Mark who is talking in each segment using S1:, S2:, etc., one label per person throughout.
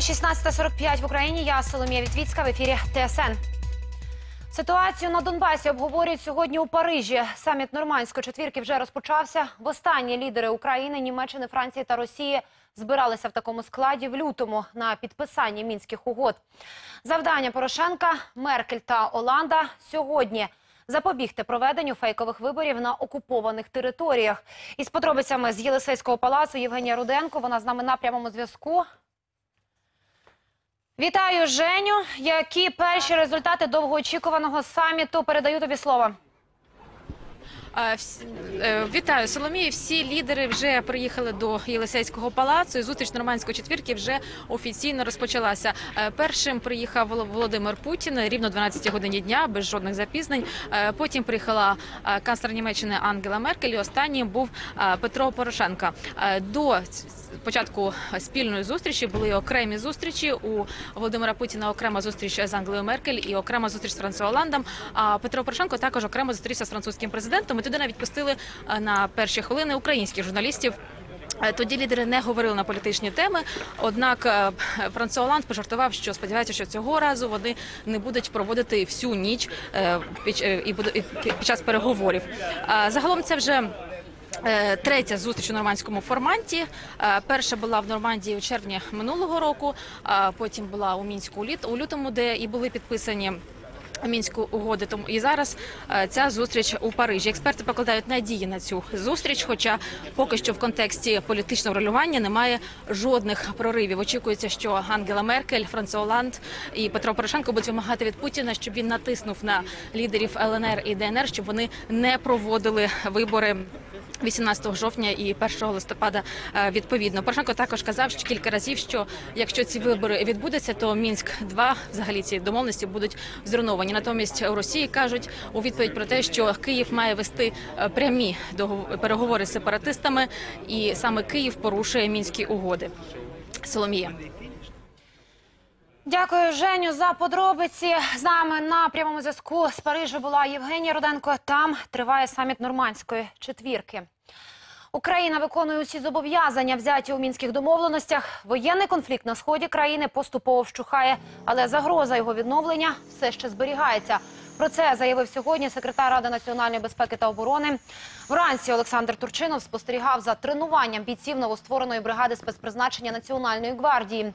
S1: 16.45 в Україні. Я Соломія Вітвіцька в ефірі ТСН. Ситуацію на Донбасі обговорюють сьогодні у Парижі. Саміт нормандської четвірки вже розпочався. Востаннє лідери України, Німеччини, Франції та Росії збиралися в такому складі в лютому на підписанні мінських угод. Завдання Порошенка, Меркель та Оланда сьогодні запобігти проведенню фейкових виборів на окупованих територіях. Із подробицями з Єлисейського палацу Євгенія Руденко. Вона з нами на прямому зв'язку. Вітаю, Женю. Які перші результати довгоочікуваного саміту? Передаю тобі слово.
S2: Е, Вітаю Соломію. Всі лідери вже приїхали до Єлисейського палацу. Зустріч нормандської четвірки вже офіційно розпочалася. Е, Першим приїхав Вол- Володимир Путін рівно 12 годині дня, без жодних запізнень. Е, Потім приїхала канцлер Німеччини Ангела Меркель. і Останнім був Петро Порошенко. Е, До початку спільної зустрічі були окремі зустрічі у Володимира Путіна. Окрема зустріч з Ангелою Меркель і окрема зустріч з Франсуа Оландом. А Петро Порошенко також окремо зустрівся з французьким президентом. І туди навіть пустили е, на перші хвилини українських журналістів. Е, Тоді лідери не говорили на політичні теми. Однак е, Франсуа Оланд пожартував, що сподівається, що цього разу вони не будуть проводити всю ніч під, час переговорів. Загалом це вже. Третя зустріч у нормандському форматі. Перша була в Нормандії у червні минулого року. Потім була у мінську у лютому, де і були підписані. Мінську угоди тому і зараз е, ця зустріч у Парижі. Експерти покладають надії на цю зустріч. Хоча поки що в контексті політичного регулювання немає жодних проривів. Очікується, що Ангела Меркель, Франсуа Оланд і Петро Порошенко будуть вимагати від Путіна, щоб він натиснув на лідерів ЛНР і ДНР, щоб вони не проводили вибори. 18 жовтня і 1 листопада е, відповідно. Порошенко також казав що кілька разів, що якщо ці вибори відбудуться, то мінськ 2 взагалі ці домовленості будуть зруйновані. Натомість у Росії кажуть у відповідь про те, що Київ має вести е, прямі переговори з сепаратистами, і саме Київ порушує мінські угоди. Соломія.
S1: Дякую, Женю, за подробиці. З нами на прямому зв'язку з Парижу була Євгенія Руденко. Там триває саміт нормандської четвірки. Україна виконує усі зобов'язання, взяті у мінських домовленостях. Воєнний конфлікт на сході країни поступово вщухає, але загроза його відновлення все ще зберігається. Про це заявив сьогодні секретар Ради національної безпеки та оборони. Вранці Олександр Турчинов спостерігав за тренуванням бійців новоствореної бригади спецпризначення Національної гвардії.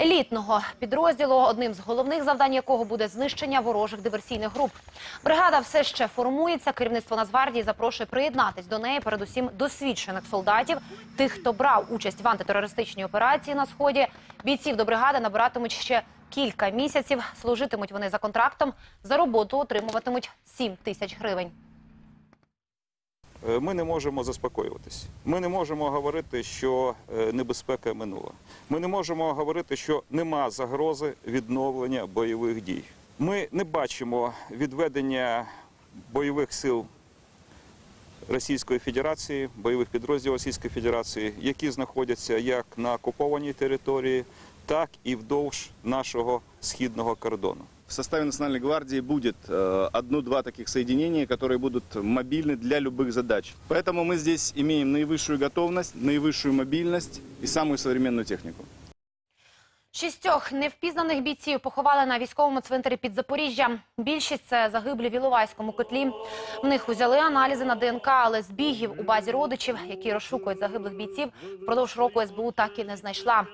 S1: Елітного підрозділу, одним з головних завдань якого буде знищення ворожих диверсійних груп. Бригада все ще формується. Керівництво Нацгвардії запрошує приєднатись до неї, передусім досвідчених солдатів, тих, хто брав участь в антитерористичній операції на сході. Бійців до бригади набиратимуть ще кілька місяців. Служитимуть вони за контрактом. За роботу отримуватимуть 7 тисяч гривень.
S3: Е, Ми не можемо заспокоюватись. Ми не можемо говорити, що е, небезпека минула. Ми не можемо говорити, що нема загрози відновлення бойових дій. Ми не бачимо відведення бойових сил Російської Федерації, бойових підрозділів Російської Федерації, які знаходяться як на окупованій території, так і вдовж нашого східного кордону.
S4: В составе Национальной гвардии будет э, одно-два таких соединения, которые будут мобильны для любых задач. Поэтому мы здесь имеем наивысшую готовность, наивысшую мобильность и самую современную технику.
S1: Шістьох невпізнаних бійців поховали на військовому цвинтарі під Запоріжжям. Більшість це загиблі в Іловайському котлі. В них узяли аналізи на ДНК, але збігів у базі родичів, які розшукують загиблих бійців, впродовж року СБУ так і не знайшла.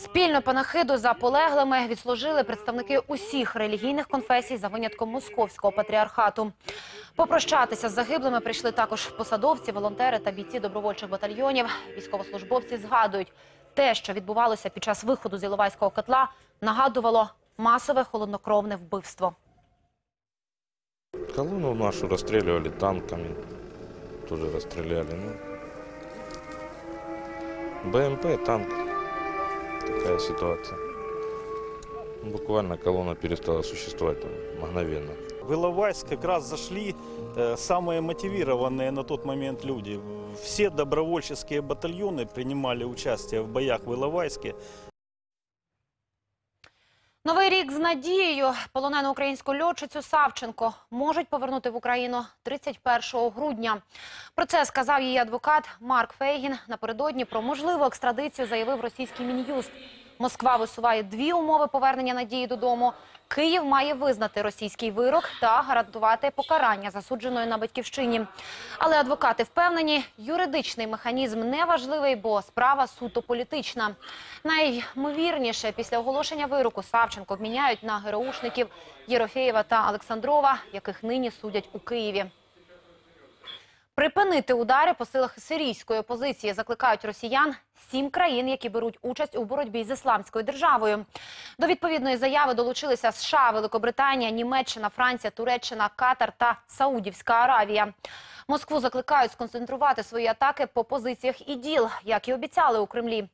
S1: Спільну панахиду за полеглими відслужили представники усіх релігійних конфесій за винятком московського патріархату. Попрощатися з загиблими прийшли також посадовці, волонтери та бійці добровольчих батальйонів. Військовослужбовці згадують, те, що відбувалося під час виходу з Іловайського котла, нагадувало масове холоднокровне вбивство.
S5: Колонну нашу расстреливали танками. Тоже расстреляли. Ну. БМП, танк Такая ситуация. Буквально колонна перестала существовать там мгновенно.
S6: В Иловайск как раз зашли э, самые мотивированные на тот момент люди. Все добровольческие батальоны принимали участие в боях в Иловайске.
S1: Новий рік з надією полонену українську льотчицю Савченко можуть повернути в Україну 31 грудня. Про це сказав її адвокат Марк Фейгін. Напередодні про можливу екстрадицію заявив російський мін'юст. Москва висуває дві умови повернення Надії додому. Київ має визнати російський вирок та гарантувати покарання засудженої на батьківщині. Але адвокати впевнені, юридичний механізм не важливий, бо справа суто політична. Найймовірніше, після оголошення вироку Савченко обміняють на ГРУшників Єрофєєва та Олександрова, яких нині судять у Києві. Припинити удари по силах сирійської опозиції закликають росіян сім країн, які беруть участь у боротьбі з ісламською державою. До відповідної заяви долучилися США, Великобританія, Німеччина, Франція, Туреччина, Катар та Саудівська Аравія. Москву закликають сконцентрувати свої атаки по позиціях іділ, як і обіцяли у Кремлі.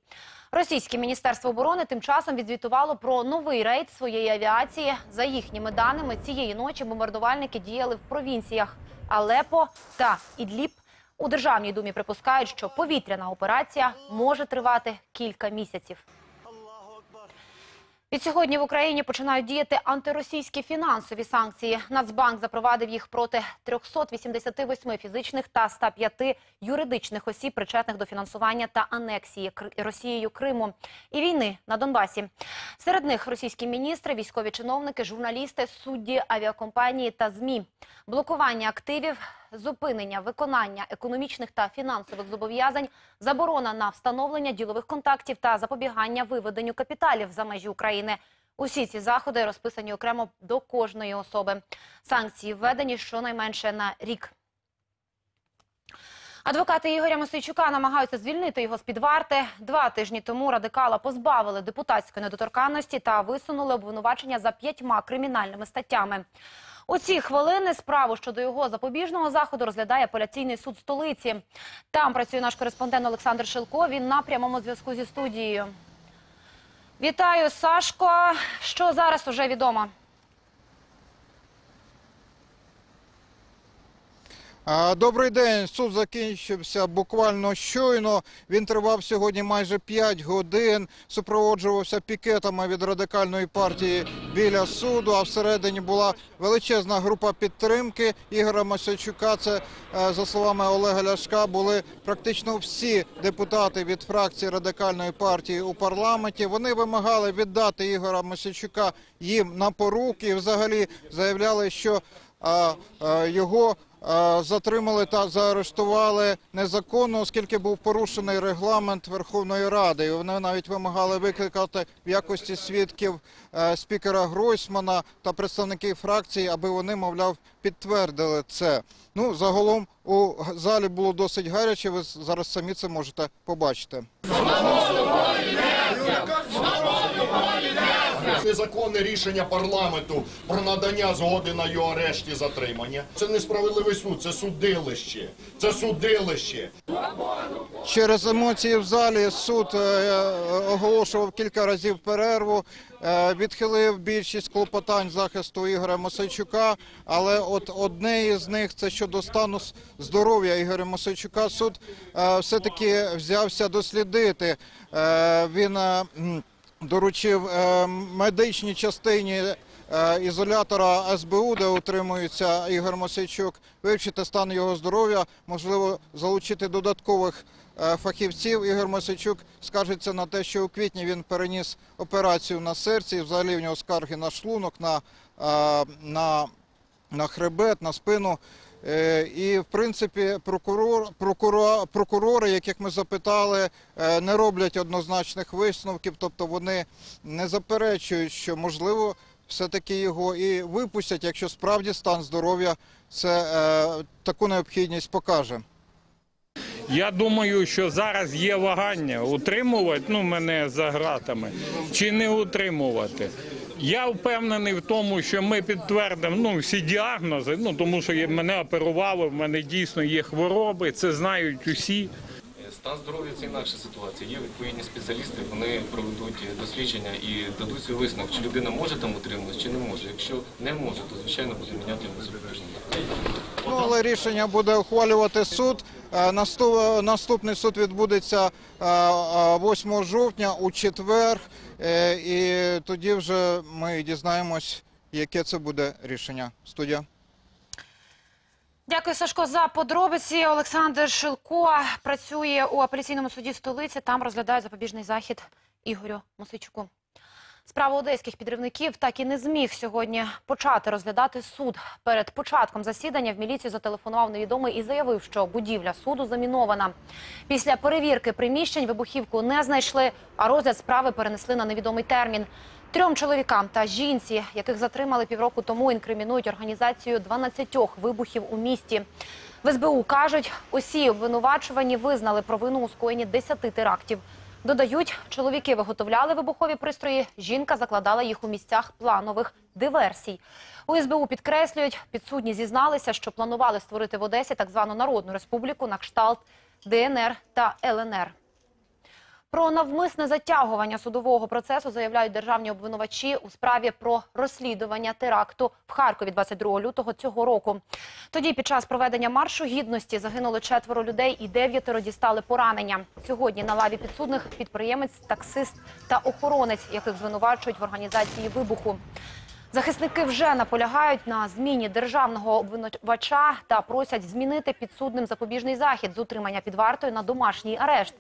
S1: Російське міністерство оборони тим часом відзвітувало про новий рейд своєї авіації. За їхніми даними, цієї ночі бомбардувальники діяли в провінціях Алепо та Ідліп. У Державній думі припускають, що повітряна операція може тривати кілька місяців. Від сьогодні в Україні починають діяти антиросійські фінансові санкції. Нацбанк запровадив їх проти 388 фізичних та 105 юридичних осіб, причетних до фінансування та анексії Росією Криму і війни на Донбасі. Серед них російські міністри, військові чиновники, журналісти, судді, авіакомпанії та ЗМІ. Блокування активів, зупинення виконання економічних та фінансових зобов'язань, заборона на встановлення ділових контактів та запобігання виведенню капіталів за межі України. Усі ці заходи розписані окремо до кожної особи. Санкції введені щонайменше на рік. Адвокати Ігоря Мосійчука намагаються звільнити його з-під варти. Два тижні тому радикала позбавили депутатської недоторканності та висунули обвинувачення за п'ятьма кримінальними статтями. У ці хвилини справу щодо його запобіжного заходу розглядає апеляційний суд столиці. Там працює наш кореспондент Олександр Шилко. Він на прямому зв'язку зі студією. Вітаю, Сашко. Що зараз уже відомо?
S7: Добрий день. Суд закінчився буквально щойно. Він тривав сьогодні майже 5 годин. Супроводжувався пікетами від радикальної партії біля суду. А всередині була величезна група підтримки Ігоря Масячука. Це е, за словами Олега Ляшка були практично всі депутати від фракції радикальної партії у парламенті. Вони вимагали віддати Ігора Масячука їм на поруки. І взагалі заявляли, що а, його затримали та заарештували незаконно, оскільки був порушений регламент Верховної Ради. Вони навіть вимагали викликати в якості свідків е, спікера Гройсмана та представників фракції, аби вони, мовляв, підтвердили це. Ну, загалом у залі було досить гаряче. Ви зараз самі це можете побачити.
S8: Незаконне рішення парламенту про надання згоди на його арешт і затримання. Це несправедливий суд, це судилище. Це судилище.
S7: Через емоції в залі суд е, оголошував кілька разів перерву, е, відхилив більшість клопотань захисту Ігоря Мосейчука, але от одне із них це щодо стану здоров'я Ігоря Мосейчука. Суд е, все-таки взявся дослідити. Е, Він е, доручив е, медичній частині е, ізолятора СБУ, де утримується Ігор Мосейчук, вивчити стан його здоров'я, можливо, залучити додаткових е, фахівців. Ігор Мосейчук скаржиться на те, що у квітні він переніс операцію на серці, взагалі в нього скарги на шлунок, на хребет, на спину. Е, І в принципі прокурор, прокурор, прокурори, яких ми запитали, е, не роблять однозначних висновків, тобто вони не заперечують, що можливо все-таки його і випустять, якщо справді стан здоров'я це е, таку необхідність покаже.
S9: Я думаю, що зараз є вагання утримувати ну, мене за ґратами чи не утримувати. Я впевнений в тому, що ми підтвердимо ну, всі діагнози, ну, тому що мене оперували, в мене дійсно є хвороби, це знають усі.
S10: Стан здоров'я це інакша ситуація. Є відповідні спеціалісти, вони проведуть дослідження і дадуть свій висновок, чи людина може там утримуватися, чи не може. Якщо не може, то звичайно буде міняти запобіжний.
S7: Ну, але рішення буде ухвалювати суд. Е, наступ- Наступний суд відбудеться е, е, 8 жовтня у четвер, Е, і тоді вже ми дізнаємось, яке це буде рішення. Студія.
S1: Дякую, Сашко, за подробиці. Олександр Шилко працює у апеляційному суді столиці. Там розглядають запобіжний захід Ігорю Мосичуку. Справу одеських підривників так і не зміг сьогодні почати розглядати суд. Перед початком засідання в міліцію зателефонував невідомий і заявив, що будівля суду замінована. Після перевірки приміщень вибухівку не знайшли, а розгляд справи перенесли на невідомий термін. Трьом чоловікам та жінці, яких затримали півроку тому, інкримінують організацію 12 вибухів у місті. В СБУ кажуть, усі обвинувачувані визнали провину у скоєнні 10 терактів. Додають, чоловіки виготовляли вибухові пристрої, жінка закладала їх у місцях планових диверсій. У СБУ підкреслюють, підсудні зізналися, що планували створити в Одесі так звану Народну Республіку на кшталт ДНР та ЛНР. Про навмисне затягування судового процесу заявляють державні обвинувачі у справі про розслідування теракту в Харкові 22 лютого цього року. Тоді під час проведення маршу гідності загинуло четверо людей і дев'ятеро дістали поранення. Сьогодні на лаві підсудних підприємець, таксист та охоронець, яких звинувачують в організації вибуху. Захисники вже наполягають на зміні державного обвинувача та просять змінити підсудним запобіжний захід з утримання під вартою на домашній арешт.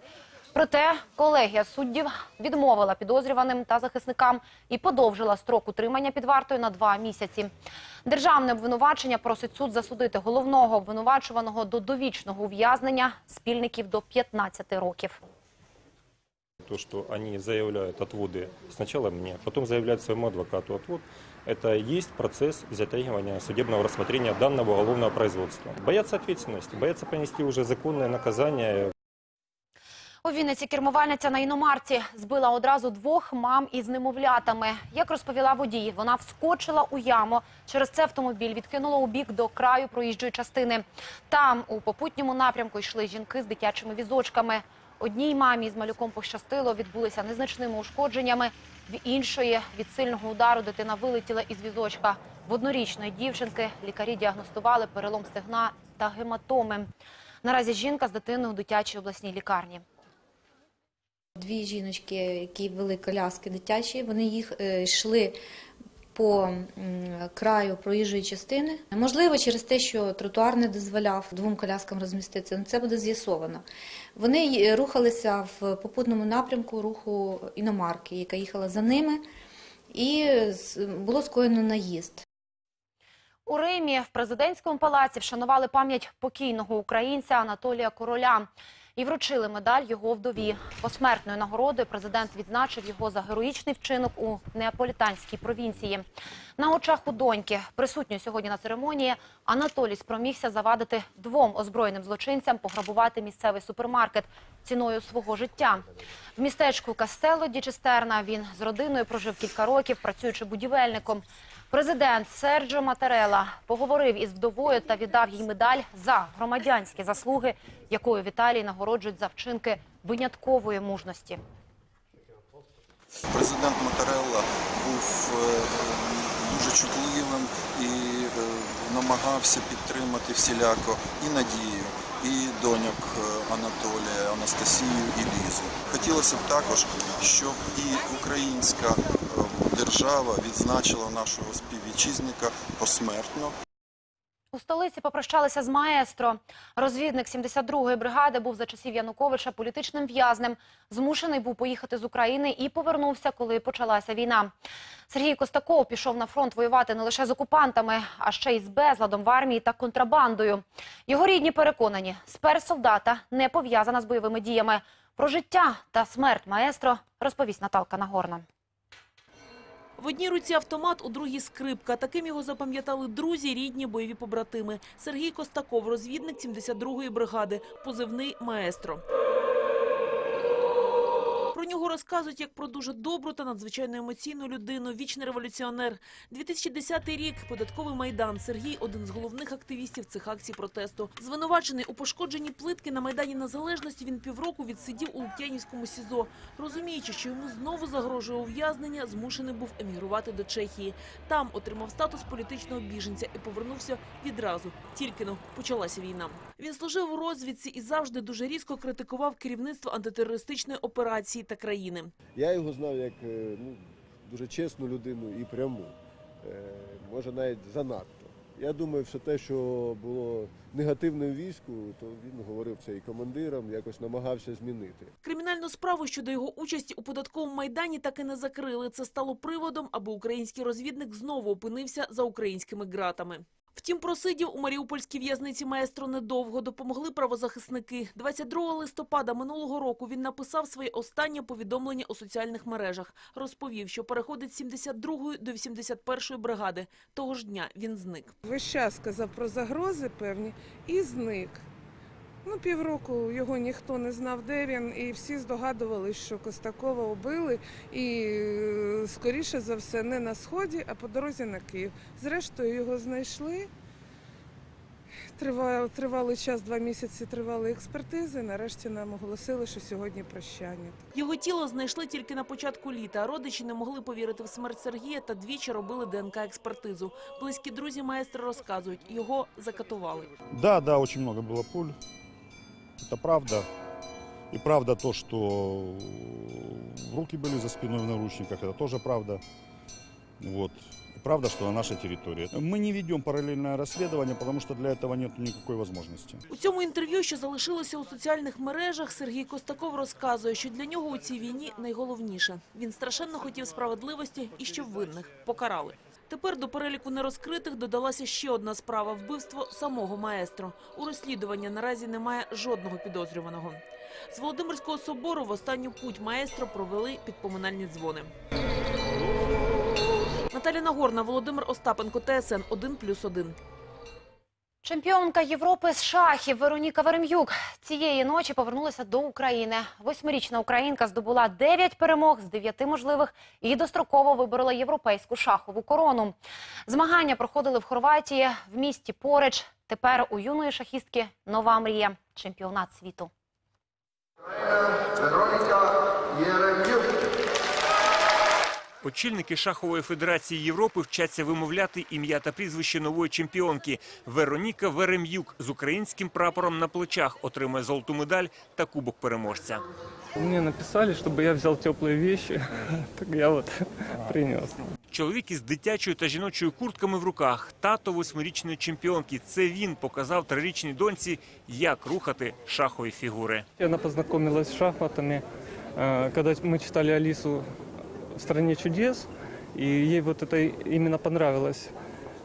S1: Проте колегія суддів відмовила підозрюваним та захисникам і подовжила строк утримання під вартою на два місяці. Державне обвинувачення просить суд засудити головного обвинувачуваного до довічного ув'язнення спільників до 15 років.
S11: То, что они заявляют отводы сначала мне, потом заявляют своему адвокату отвод, это и есть процесс затягивания судебного рассмотрения данного уголовного производства. Боятся ответственности, боятся понести уже законное наказание,
S1: У Вінниці кермувальниця на іномарці збила одразу двох мам із немовлятами. Як розповіла водій, вона вскочила у яму. Через це автомобіль відкинуло у бік до краю проїжджої частини. Там у попутньому напрямку йшли жінки з дитячими візочками. Одній мамі з малюком пощастило, відбулися незначними ушкодженнями. В іншої від сильного удару дитина вилетіла із візочка. В однорічної дівчинки лікарі діагностували перелом стегна та гематоми. Наразі жінка з дитиною у дитячій обласній лікарні.
S12: Дві жіночки, які вели коляски дитячі, вони їх е, йшли по краю проїжджої частини. Можливо, через те, що тротуар не дозволяв двом коляскам розміститися, це буде з'ясовано. Вони рухалися в попутному напрямку руху іномарки, яка їхала за ними, і було скоєно наїзд.
S1: У Римі в президентському палаці вшанували пам'ять покійного українця Анатолія Короля і вручили медаль його вдові. Посмертною нагородою президент відзначив його за героїчний вчинок у неаполітанській провінції. На очах у доньки, присутньої сьогодні на церемонії, Анатолій спромігся завадити двом озброєним злочинцям пограбувати місцевий супермаркет ціною свого життя. В містечку Кастелло ді Честерна він з родиною прожив кілька років, працюючи будівельником. Президент Серджо Матерела поговорив із вдовою та віддав їй медаль за громадянські заслуги, якою в Італії нагороджують за вчинки виняткової мужності.
S13: Президент Матарелла був е, дуже чутливим і е, намагався підтримати всіляко і Надію, і доньок е, Анатолія, Анастасію і Лізу. Хотілося б також, щоб і українська держава відзначила нашого співвітчизника посмертно.
S1: У столиці попрощалися з маестро. Розвідник 72-ї бригади був за часів Януковича політичним в'язнем. Змушений був поїхати з України і повернувся, коли почалася війна. Сергій Костаков пішов на фронт воювати не лише з окупантами, а ще й з безладом в армії та контрабандою. Його рідні переконані, смерть солдата не пов'язана з бойовими діями. Про життя та смерть маестро розповість Наталка Нагорна.
S14: В одній руці автомат, у другій скрипка. Таким його запам'ятали друзі, рідні, бойові побратими. Сергій Костаков, розвідник 72-ї бригади, позивний «Маестро». Нього розказують як про дуже добру та надзвичайно емоційну людину, вічний революціонер. 2010 рік, податковий майдан. Сергій – один з головних активістів цих акцій протесту. Звинувачений у пошкодженні плитки на Майдані Незалежності, він півроку відсидів у Лук'янівському СІЗО. Розуміючи, що йому знову загрожує ув'язнення, змушений був емігрувати до Чехії. Там отримав статус політичного біженця і повернувся відразу. Тільки но почалася війна. Він служив у розвідці і завжди дуже різко критикував керівництво антитерористичної операції та країни.
S15: Я його знав як е, ну, дуже чесну людину і пряму, Е, може навіть занадто. Я думаю, все те, що було негативним війську, то він говорив це і командирам, якось намагався змінити.
S14: Кримінальну справу щодо його участі у податковому майдані так і не закрили. Це стало приводом, аби український розвідник знову опинився за українськими ґратами. Втім, просидів у маріупольській в'язниці маестро недовго. Допомогли правозахисники. 22 листопада минулого року він написав своє останнє повідомлення у соціальних мережах. Розповів, що переходить з 72-ї до 81-ї бригади. Того ж дня він зник.
S16: Весь час сказав про загрози певні і зник. Ну, півроку його ніхто не знав, де він, і всі здогадувалися, що Костакова убили, і е, скоріше за все не на сході, а по дорозі на Київ. Зрештою його знайшли. Тривав, тривалий час, два місяці тривали експертизи. Нарешті нам оголосили, що сьогодні прощання.
S14: Його тіло знайшли тільки на початку літа. Родичі не могли повірити в смерть Сергія та двічі робили ДНК-експертизу. Близькі друзі маестра розказують, його закатували.
S17: Да, да, очень много было пуль. Это правда. И правда то, что руки были за спиной в наручниках, это тоже правда. Вот. И правда, что на нашей территории. Мы не ведем параллельное расследование, потому что для этого нет никакой возможности.
S14: У цьому інтерв'ю, що залишилося у соціальних мережах, Сергій Костаков розказує, що для нього у цій війні найголовніше. Він страшенно хотів справедливості і щоб винних покарали. Тепер до переліку нерозкритих додалася ще одна справа – вбивство самого маестро. У розслідуванні наразі немає жодного підозрюваного. З Володимирського собору в останню путь маестро провели підпоминальні дзвони. Наталя Нагорна, Володимир Остапенко, ТСН 1+,1.
S1: Чемпіонка Європи з шахів Вероніка Верем'юк цієї ночі повернулася до України. Восьмирічна українка здобула 9 перемог з 9 можливих і достроково виборола європейську шахову корону. Змагання проходили в Хорватії, в місті Порич. Тепер у юної шахістки нова мрія – чемпіонат світу.
S18: Очільники шахової федерації Європи вчаться вимовляти ім'я та прізвище нової чемпіонки. Вероніка Верем'юк з українським прапором на плечах отримає золоту медаль та кубок переможця.
S19: Мне написали, чтобы я взял теплые вещи, так я вот принес.
S18: Чоловік із дитячою та жіночою куртками в руках. Тато восьмирічної чемпіонки. Це він показав трирічній доньці, як рухати шахові фігури.
S19: Она познакомилась с шахматами, э, когда мы читали Алису в «Стране чудес», и ей вот это именно понравилось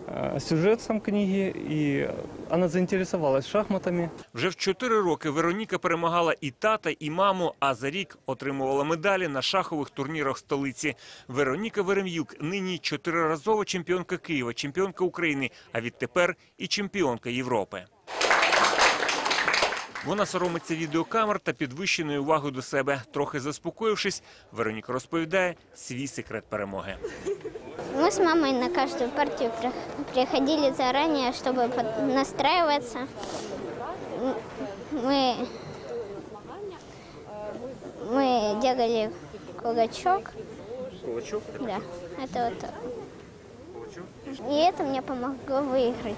S19: э, сюжет сам книги, и она заинтересовалась шахматами.
S18: Вже в чотири роки Вероніка перемагала і тата, і маму, а за рік отримувала медалі на шахових турнірах столиці. Вероніка Верем'юк нині чотириразова чемпіонка Києва, чемпіонка України, а відтепер і чемпіонка Європи. Вона соромиться відеокамер та підвищеної уваги до себе. Трохи заспокоївшись, Вероніка розповідає свій секрет перемоги.
S20: Мы с мамой на каждую партию при- приходили заранее, чтобы под- настраиваться. М- Мы, мы делали кулачок.
S18: Кулачок?
S20: Да, это вот так. И это мне помогло выиграть.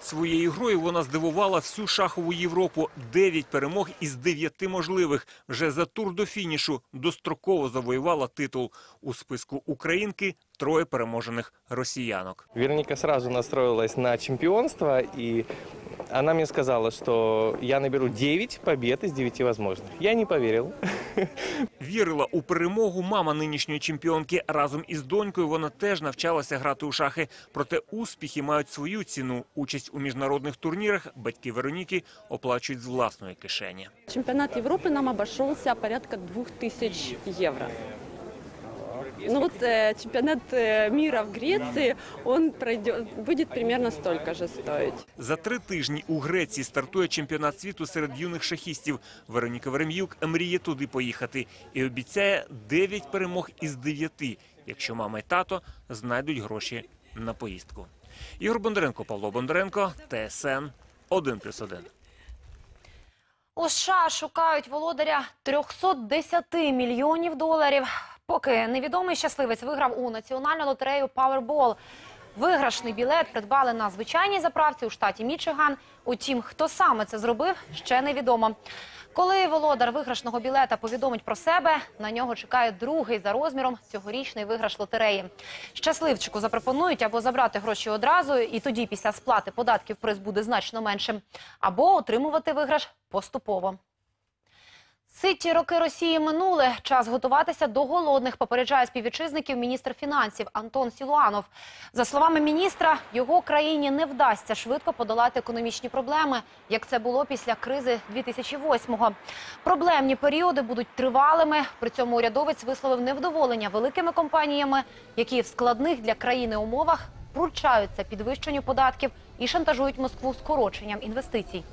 S18: Своєю грою вона здивувала всю шахову Європу. Дев'ять перемог із дев'яти можливих. Вже за тур до фінішу достроково завоювала титул. У списку українки троє переможених росіянок.
S21: Вероника сразу настроилась на чемпионство, и она мне сказала, что я наберу 9 побед из 9 возможных. Я не поверил.
S18: Вірила у перемогу мама нинішньої чемпіонки. Разом із донькою вона теж навчалася грати у шахи. Проте успіхи мають свою ціну. Участь у міжнародних турнірах батьки Вероніки оплачують з власної кишені.
S22: Чемпионат Европы нам обошелся порядка 2000 евро. Ну вот э, чемпионат э, мира в Греции, он пройдет, будет примерно столько же стоить.
S18: За три тижні у Греції стартує чемпіонат світу серед юних шахістів. Вероніка Верем'юк мріє туди поїхати і обіцяє 9 перемог із 9, якщо мама і тато знайдуть гроші на поїздку. Ігор Бондаренко, Павло Бондаренко, ТСН 1+,1.
S1: У США шукають володаря 310 мільйонів доларів. Поки невідомий щасливець виграв у національну лотерею Powerball. Виграшний білет придбали на звичайній заправці у штаті Мічиган. Утім, хто саме це зробив, ще невідомо. Коли володар виграшного білета повідомить про себе, на нього чекає другий за розміром цьогорічний виграш лотереї. Щасливчику запропонують або забрати гроші одразу, і тоді після сплати податків приз буде значно меншим, або отримувати виграш поступово. Ситі роки Росії минули. Час готуватися до голодних, попереджає співвітчизників міністр фінансів Антон Сілуанов. За словами міністра, його країні не вдасться швидко подолати економічні проблеми, як це було після кризи 2008-го. Проблемні періоди будуть тривалими. При цьому урядовець висловив невдоволення великими компаніями, які в складних для країни умовах пручаються підвищенню податків і шантажують Москву скороченням інвестицій.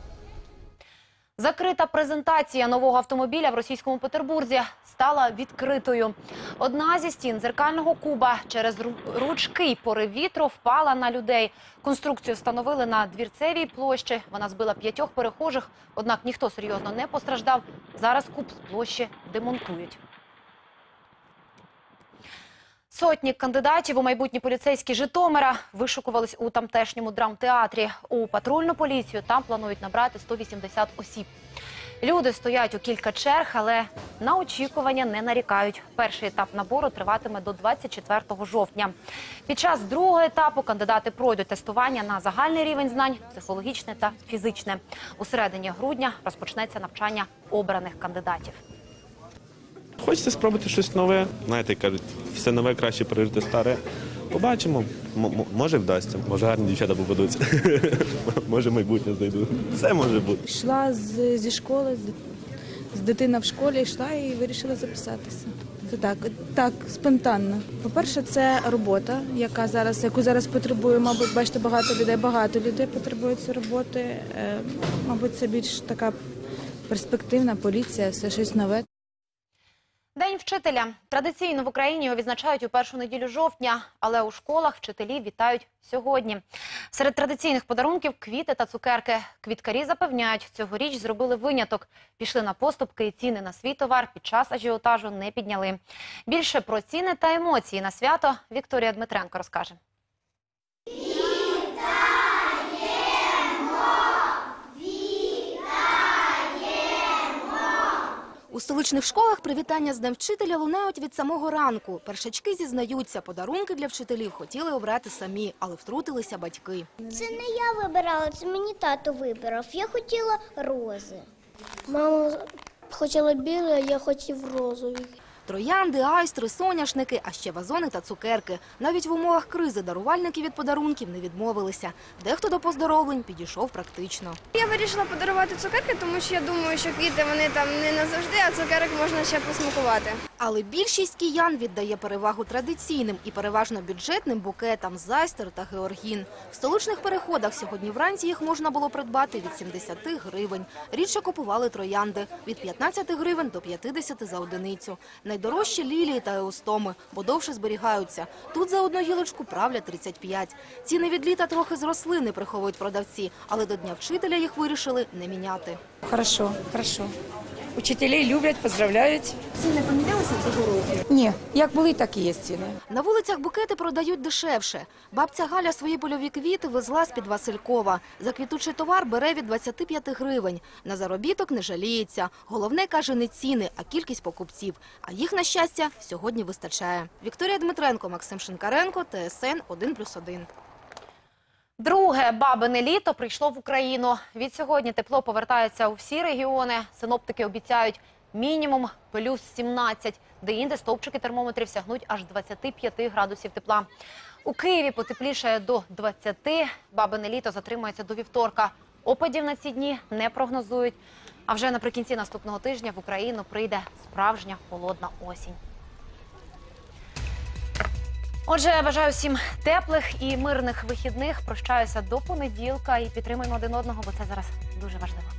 S1: Закрита презентація нового автомобіля в російському Петербурзі стала відкритою. Одна зі стін зеркального куба через ручки пори вітру впала на людей. Конструкцію встановили на двірцевій площі. Вона збила п'ятьох перехожих, однак ніхто серйозно не постраждав. Зараз куб з площі демонтують. Сотні кандидатів у майбутні поліцейські Житомира вишукувались у тамтешньому драмтеатрі. У патрульну поліцію там планують набрати 180 осіб. Люди стоять у кілька черг, але на очікування не нарікають. Перший етап набору триватиме до 24 жовтня. Під час другого етапу кандидати пройдуть тестування на загальний рівень знань, психологічне та фізичне. У середині грудня розпочнеться навчання обраних кандидатів.
S23: Хочеться спробувати щось нове. Знаєте, кажуть, все нове краще пережити старе. Побачимо. М- може вдасться, може гарні дівчата попадуться. може майбутнє знайду. Все може бути.
S24: Йшла з, зі школи, з, з дитина в школі йшла і вирішила записатися. Це так, так, спонтанно. По-перше, це робота, яка зараз, яку зараз потребує, мабуть, бачите, багато людей, багато людей потребують цієї роботи. Е, мабуть, це більш така перспективна поліція, все щось нове.
S1: День вчителя традиційно в Україні його відзначають у першу неділю жовтня, але у школах вчителі вітають сьогодні. Серед традиційних подарунків квіти та цукерки. Квіткарі запевняють, цьогоріч зробили виняток. Пішли на поступки і ціни на свій товар під час ажіотажу не підняли. Більше про ціни та емоції на свято Вікторія Дмитренко розкаже.
S25: У столичних школах привітання з Днем вчителя лунають від самого ранку. Першачки зізнаються, подарунки для вчителів хотіли обрати самі, але втрутилися батьки.
S26: Це не я вибирала, це мені тато вибирав. Я хотіла рози. Мама хотіла біле, я хотів розові.
S25: Троянди, айстри, соняшники, а ще вазони та цукерки. Навіть в умовах кризи дарувальники від подарунків не відмовилися. Дехто до поздоровлень підійшов практично.
S27: Я вирішила подарувати цукерки, тому що я думаю, що квіти вони там не назавжди, а цукерок можна ще посмакувати.
S25: Але більшість киян віддає перевагу традиційним і переважно бюджетним букетам зайстер та георгін. В столичних переходах сьогодні вранці їх можна було придбати від 70 гривень. Рідше купували троянди від 15 гривень до 50 за одиницю. Найдорожчі лілії та еустоми, бо довше зберігаються. Тут за одну гілочку правлять 35. Ціни від літа трохи зросли, не приховують продавці, але до Дня вчителя їх вирішили не міняти.
S28: Хорошо, хорошо. Учителей люблять, поздравляють.
S25: Ціни помінялися цього року?
S28: Ні, як були, так і є ціни.
S25: На вулицях букети продають дешевше. Бабця Галя свої польові квіти везла з-під Василькова. За квітучий товар бере від 25 гривень. На заробіток не жаліється. Головне, каже, не ціни, а кількість покупців. А їх, на щастя, сьогодні вистачає. Вікторія Дмитренко, Максим Шинкаренко, ТСН 1+,1.
S1: Друге бабине літо прийшло в Україну. Від сьогодні тепло повертається у всі регіони. Синоптики обіцяють мінімум плюс 17, де інде стовпчики термометрів сягнуть аж 25 градусів тепла. У Києві потеплішає до 20. Бабине літо затримується до вівторка. Опадів на ці дні не прогнозують. А вже наприкінці наступного тижня в Україну прийде справжня холодна осінь. Отже, бажаю всім теплих і мирних вихідних. Прощаюся до понеділка і підтримуємо один одного, бо це зараз дуже важливо.